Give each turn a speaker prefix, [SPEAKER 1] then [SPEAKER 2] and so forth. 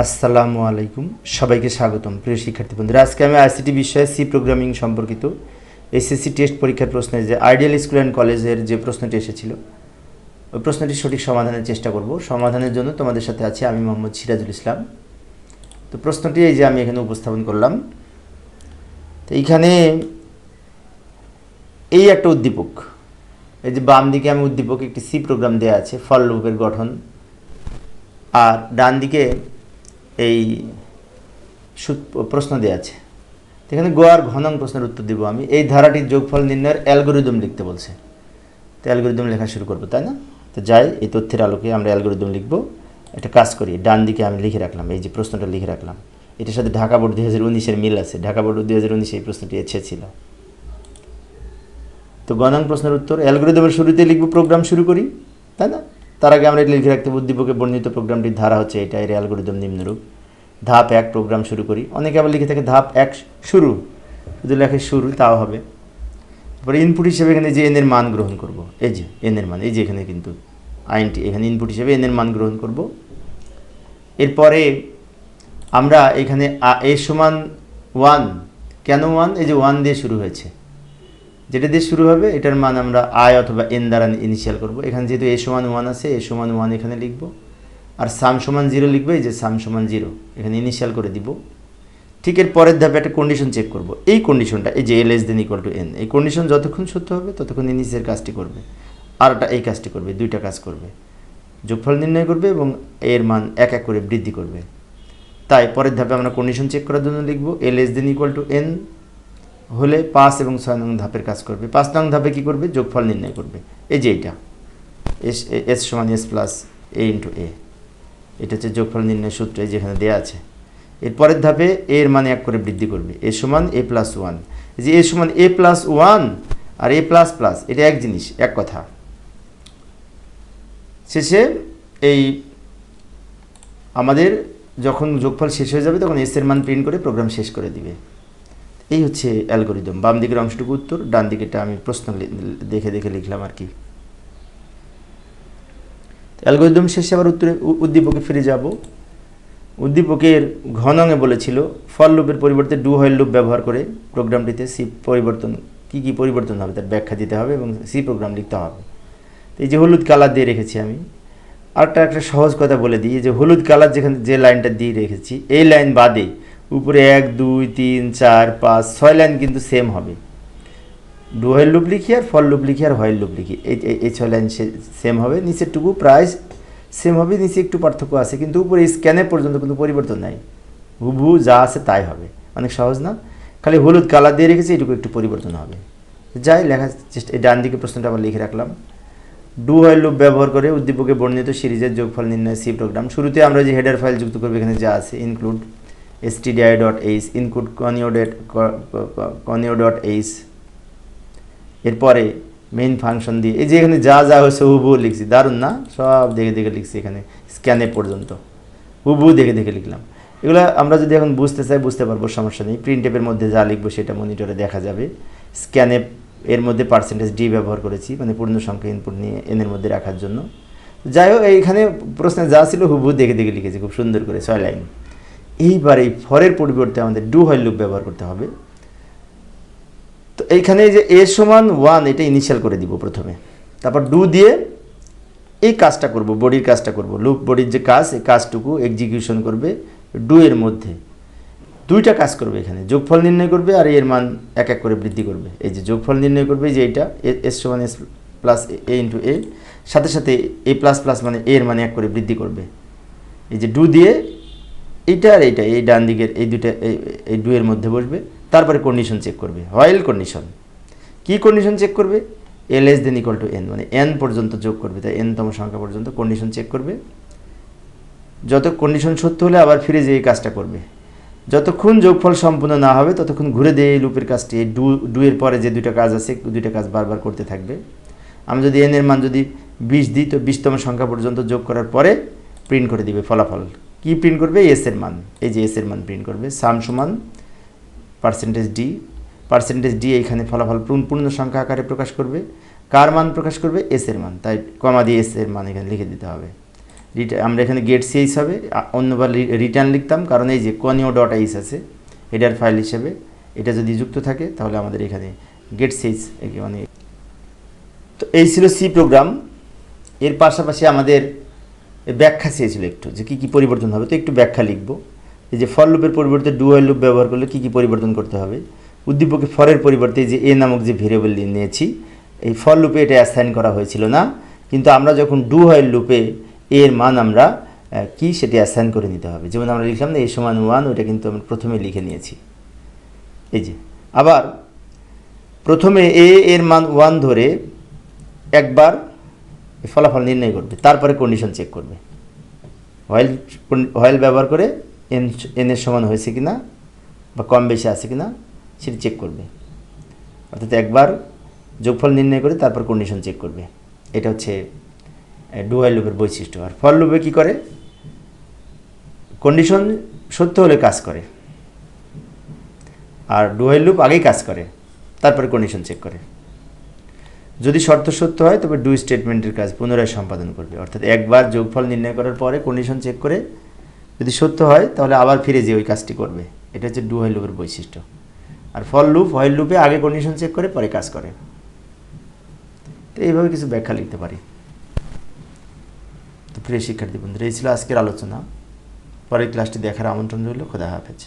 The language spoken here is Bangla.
[SPEAKER 1] আসসালামু আলাইকুম। সবাইকে স্বাগতম। প্রিয় শিক্ষার্থী বন্ধুরা, আজকে আমি আইসিটি বিষয়ে সি প্রোগ্রামিং সম্পর্কিত এসএসসি টেস্ট পরীক্ষার প্রশ্নে যে আইডিয়াল স্কুল অ্যান্ড কলেজের যে প্রশ্নটি এসেছিল, ওই প্রশ্নটির সঠিক সমাধানের চেষ্টা করব। সমাধানের জন্য তোমাদের সাথে আছে আমি মোহাম্মদ সিরাজুল ইসলাম। তো প্রশ্নটি এই যে আমি এখানে উপস্থাপন করলাম, তো এইখানে এই একটা উদ্দীপক, এই যে বাম দিকে আমি উদ্দীপক একটি সি প্রোগ্রাম দেওয়া আছে, ফল লুপের গঠন, আর ডান দিকে এই প্রশ্ন দেওয়া আছে। এখানে গোয়ার ঘনং প্রশ্নের উত্তর দিব আমি। এই ধারাটির যোগফল নির্ণয়ের অ্যালগোরিদম লিখতে বলছে। তো অ্যালগোরিদম লেখা শুরু করব, তাই না? তো যাই, এই তথ্যের আলোকে আমরা অ্যালগোরিদম লিখব। একটা কাজ করি, ডান দিকে আমি লিখে রাখলাম, এই যে প্রশ্নটা লিখে রাখলাম। এটার সাথে ঢাকা বোর্ড দুই হাজার উনিশের মিল আছে। ঢাকা বোর্ড দুই হাজার উনিশে এই প্রশ্নটি এসেছিল তো গণাঙ্ক প্রশ্নের উত্তর, অ্যালগোরিদমের শুরুতে লিখব, প্রোগ্রাম শুরু করি, তাই না? তার আগে আমরা এটা লিখে রাখতে উদ্দীপকে বর্ণিত প্রোগ্রামটির ধারা হচ্ছে এটা এর অ্যালগোরিদম নিম্নরূপ। ধাপ এক প্রোগ্রাম শুরু করি। অনেকে আবার লিখে থাকে ধাপ এক, শুরু। যদি লেখে শুরু, তাও হবে। তারপরে ইনপুট হিসেবে এখানে যে এনের মান গ্রহণ করব, এই যে এনের মান, এই যে এখানে কিন্তু আইনটি এখানে ইনপুট হিসেবে এনের মান গ্রহণ করব। এরপরে আমরা এখানে এ সমান ওয়ান কেন ওয়ান এই যে ওয়ান দিয়ে শুরু হয়েছে। যেটা দিয়ে শুরু হবে, এটার মান আমরা আয় অথবা এন দ্বারা ইনিশিয়াল করব। এখানে যেহেতু এ সমান ওয়ান আছে এ সমান ওয়ান এখানে লিখব। আর সাম সমান জিরো লিখব, এই যে সাম সমান জিরো এখানে ইনিশিয়াল করে দিব। ঠিক এর পরের ধাপে একটা কন্ডিশন চেক করব। এই কন্ডিশনটা এই যে less than equal to N এই কন্ডিশন যতক্ষণ সত্য হবে, ততক্ষণ ইনিশিয়াল কাজটি করবে। আর একটা এই কাজটি করবে, দুইটা কাজ করবে। যোগফল নির্ণয় করবে এবং এর মান এক এক করে বৃদ্ধি করবে। তাই পরের ধাপে আমরা কন্ডিশন চেক করার জন্য লিখব less than equal to N হলে পাঁচ এবং ছয় নং ধাপের কাজ করবে। পাঁচ নং ধাপে কী করবে? যোগফল নির্ণয় করবে। এই যে এইটা এস এস সমান S plus A into A. এটা হচ্ছে যোগফল নির্ণয় সূত্র এই যেখানে দেওয়া আছে। এর পরের ধাপে এ এর মানে এক করে বৃদ্ধি করবে। এ সমান এ প্লাস ওয়ান। যে এ সমান এ প্লাস ওয়ান আর এ প্লাস প্লাস, এটা এক জিনিস, এক কথা। শেষে এই আমাদের যখন যোগফল শেষ হয়ে যাবে, তখন এস এর মান প্রিন্ট করে প্রোগ্রাম শেষ করে দিবে। এই হচ্ছে অ্যালগোরিদম। বাম দিকের অংশটুকু উত্তর, ডান দিকেরটা আমি প্রশ্ন দেখে দেখে লিখলাম আর কি। অ্যালগোরিদম শেষে আবার উত্তরে উদ্দীপকে ফিরে যাব। উদ্দীপকের ঘনঙে বলেছিল, ফল লুপের পরিবর্তে ডু হয়েল লুপ ব্যবহার করে প্রোগ্রামটিতে সি পরিবর্তন, কি কি পরিবর্তন হবে তার ব্যাখ্যা দিতে হবে এবং সি প্রোগ্রাম লিখতে হবে। এই যে হলুদ কালার দিয়ে রেখেছি আমি, আরেকটা, একটা সহজ কথা বলে দিই যে হলুদ কালার যেখানে, যে লাইনটা দিয়ে রেখেছি, এই লাইন বাদে উপরে এক, দুই, তিন, চার, পাঁচ, ছয় লাইন কিন্তু সেম হবে। ডু হয়েল লুপ লিখি আর ফল লুপ লিখি আর হয়েল লুপ লিখি। এই, এই- ছয় লাইন সেম হবে। নিচেরটুকু প্রায় সেম হবে, নিচে একটু পার্থক্য আছে, কিন্তু উপরে স্ক্যানে পর্যন্ত কিন্তু পরিবর্তন নাই। হুবহু যা আছে তাই হবে। অনেক সহজ না? খালি হলুদ কালার দিয়ে রেখেছি, এটুকু একটু পরিবর্তন হবে। যাই লেখার চেষ্টা ডান দিকে প্রশ্নটা আবার লিখে রাখলাম। ডু হোয়াইল লুপ ব্যবহার করে উদ্দীপকে বর্ণিত সিরিজের যোগফল নির্ণয় সি প্রোগ্রাম শুরুতে আমরা যে হেডার ফাইল যুক্ত করব, এখানে যা আছে ইনক্লুড এইচ ইনক্লুড এইচ এরপরে মেইন ফাংশন দিয়ে, এই যে এখানে যা যা হয়েছে হুবহু লিখছি, দারুণ না? সব দেখে দেখে লিখছি এখানে স্ক্যানে পর্যন্ত। হুবহু দেখে দেখে লিখলাম। এগুলো আমরা যদি এখন বুঝতে চাই, বুঝতে পারব, সমস্যা নেই। প্রিন্ট মধ্যে যা লিখব সেটা মনিটরে দেখা যাবে। স্ক্যানে এর মধ্যে পার্সেন্টেজ ডি ব্যবহার করেছি মানে পূর্ণ সংখ্যা ইনপুট নিয়ে এনের মধ্যে রাখার জন্য। যাই হোক, এইখানে প্রশ্নে যা ছিল হুবহু দেখে দেখে লিখেছি, খুব সুন্দর করে, ছয় লাইন। এইবার এই ফরের পরিবর্তে আমাদের ডু হয় লুপ ব্যবহার করতে হবে। তো এইখানে যে এ সমান ওয়ান এটা ইনিশিয়াল করে দিব প্রথমে। তারপর ডু দিয়ে এই কাজটা করব বডির কাজটা করব। লুপ বডির যে কাজ, এই কাজটুকু এক্সিকিউশন করবে ডু এর মধ্যে। দুইটা কাজ করবে এখানে, যোগফল নির্ণয় করবে আর এর মান এক এক করে বৃদ্ধি করবে। এই যে যোগফল নির্ণয় করবে যে এইটা এস সমান S plus A into A সাথে সাথে এ প্লাস প্লাস মানে এর মানে এক করে বৃদ্ধি করবে। এই যে ডু দিয়ে এইটা আর এইটা, এই ডান দিকের এই দুইটা, এই ডু মধ্যে বসবে, তারপরে কন্ডিশন চেক করবে। হয়েল কন্ডিশন কি কন্ডিশন চেক করবে? Less than equal to N মানে এন পর্যন্ত যোগ করবে, তাই এন তম সংখ্যা পর্যন্ত কন্ডিশন চেক করবে। যত কন্ডিশন সত্য হলে আবার ফিরে যেয়ে এই কাজটা করবে। যতক্ষণ যোগফল সম্পূর্ণ না হবে, ততক্ষণ ঘুরে দিয়ে এই লুপের কাজটি, এই ডু ডুয়ের পরে যে দুইটা কাজ আছে, দুইটা কাজ বারবার করতে থাকবে। আমি যদি এন এর মান যদি বিশ দিই, তো বিশতম সংখ্যা পর্যন্ত যোগ করার পরে প্রিন্ট করে দিবে ফলাফল। কি প্রিন্ট করবে? এস এর মান। এই যে এস এর মান প্রিন্ট করবে। সাম সমান পার্সেন্টেজ ডি পার্সেন্টেজ ডি এইখানে ফলাফল পূর্ণ- সংখ্যা আকারে প্রকাশ করবে। কার মান প্রকাশ করবে? এস এর মান। তাই কমা দিয়ে এস এর মান এখানে লিখে দিতে হবে। আমরা এখানে গেট সিএইচ হবে। অন্যবার রিটার্ন লিখতাম। কারণ এই যে কনিও ডট আইস আছে, এটার ফাইল হিসেবে এটা যদি যুক্ত থাকে, তাহলে আমাদের এখানে গেট সিএইচ মানে তো এই ছিল সি প্রোগ্রাম এর পাশাপাশি আমাদের ব্যাখ্যা চেয়েছিল একটু, যে কী কী পরিবর্তন হবে। তো একটু ব্যাখ্যা লিখব। এই যে ফল লুপের পরিবর্তে ডুয়াল লুপ ব্যবহার করলে কী কী পরিবর্তন করতে হবে? উদ্দীপকে ফরের পরিবর্তে যে এ নামক যে ভেরিয়েবল নিয়েছি, এই ফল লুপে এটা অ্যাসাইন করা হয়েছিল না। কিন্তু আমরা যখন ডু হোয়াইল লুপে এর মান আমরা কি সেটি অ্যাসাইন করে নিতে হবে। যেমন আমরা লিখলাম না এ সমান ওয়ান ওইটা কিন্তু আমরা প্রথমে লিখে নিয়েছি। এই যে, আবার প্রথমে এ এর মান ওয়ান ধরে একবার ফলাফল নির্ণয় করবে, তারপরে কন্ডিশন চেক করবে। অয়েল অয়েল ব্যবহার করে এন এনের সমান হয়েছে কি না বা কম বেশি আছে কি না সেটি চেক করবে। অর্থাৎ একবার যোগফল নির্ণয় করে তারপর কন্ডিশন চেক করবে। এটা হচ্ছে ডুয়াল লুপের বৈশিষ্ট্য। আর ফল লুপে কী করে? কন্ডিশন সত্য হলে কাজ করে। আর ডুয়াল লুপ আগেই কাজ করে, তারপরে কন্ডিশন চেক করে। যদি শর্ত সত্য হয়, তবে ডু স্টেটমেন্টের কাজ পুনরায় সম্পাদন করবে। অর্থাৎ একবার যোগফল নির্ণয় করার পরে কন্ডিশন চেক করে যদি সত্য হয়, তাহলে আবার ফিরে যেয়ে ওই কাজটি করবে। এটা হচ্ছে ডু হোয়াইল লুপের বৈশিষ্ট্য। আর ফল লুপ হোয়াইল লুপে আগে কন্ডিশন চেক করে, পরে কাজ করে। তো এইভাবে কিছু ব্যাখ্যা লিখতে পারি। তো প্রিয় শিক্ষার্থী বন্ধুরা, এই ছিল আজকের আলোচনা। পরের ক্লাসটি দেখার আমন্ত্রণ রইল। খোদা হাফেজ।